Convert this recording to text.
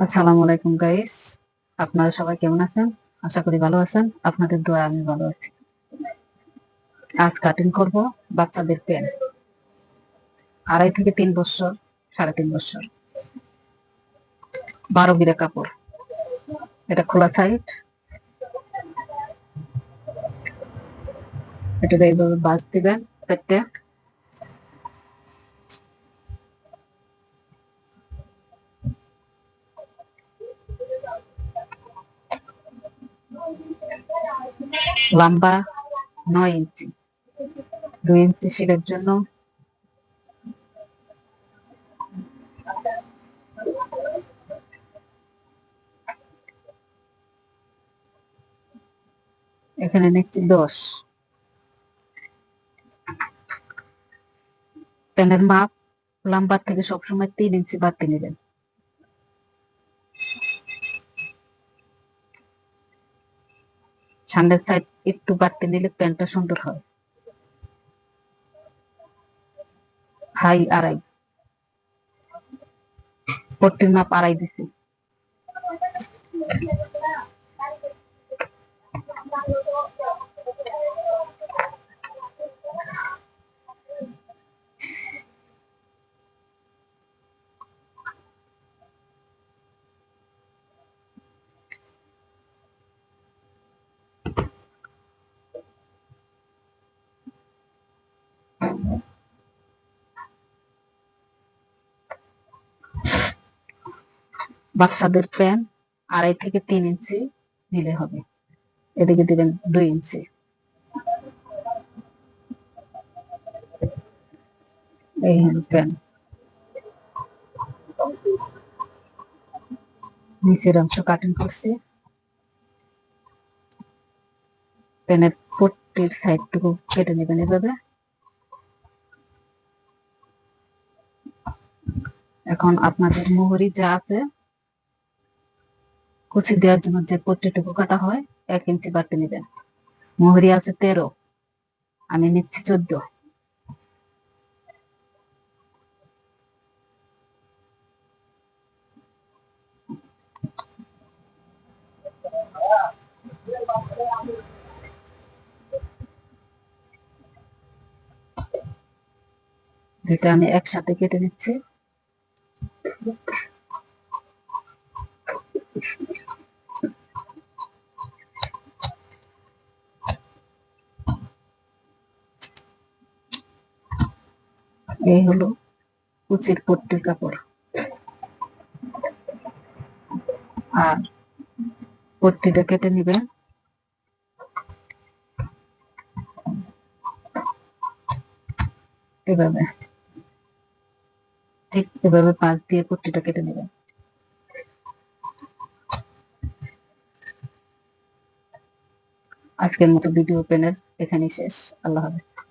আসসালামু আলাইকুম গাইস আপনারা সবাই কেমন আছেন? আশা করি ভালো আছেন। আপনাদের দোয়া আমি ভালো আছি। আজ কাটিং করব বাচ্চাদের পেন আড়াই থেকে তিন বছর, সাড়ে তিন বছর। বারো গিরা কাপড়। এটা খোলা সাইড এটা এইভাবে বাস দিবেন, পেটে। লম্বা নয় ইঞ্চি। দুই ইঞ্চি শিলের জন্য। এখানে নিচ্ছি দশ। প্যানের মাপ লম্বার থেকে সবসময় তিন ইঞ্চি বাড়তি নেবেন। সামনের সাইড একটু বাড়তে নিলে প্যান্টটা সুন্দর হয়। হাই আড়াই। পট্টির মাপ আড়াই দিছি। বাচ্চাদের প্যান আড়াই থেকে তিন ইঞ্চি নিলে হবে। এদিকে দিবেন দুই ইঞ্চি। এই হলো নিচের অংশ কাটিং করছি। প্যানের পট্টির সাইডটুকু কেটে নেবেন এভাবে। এখন আপনাদের মোহরি যা আছে কুচি দেওয়ার জন্য যে পট্টিটুকু কাটা হয়, এক ইঞ্চি বাড়তে নেবেন। মোহরি আছে তেরো, আমি নিচ্ছি চোদ্দ। দুইটা আমি একসাথে কেটে নিচ্ছি। এই হলো কুচির পট্টির কাপড়। আর পট্টিটা কেটে নিবেন। এভাবে। ঠিক এভাবে পাশ দিয়ে পট্টিটা কেটে নেবেন। আজকের মতো ভিডিও পেনের এখানেই শেষ। আল্লাহ হাফেজ।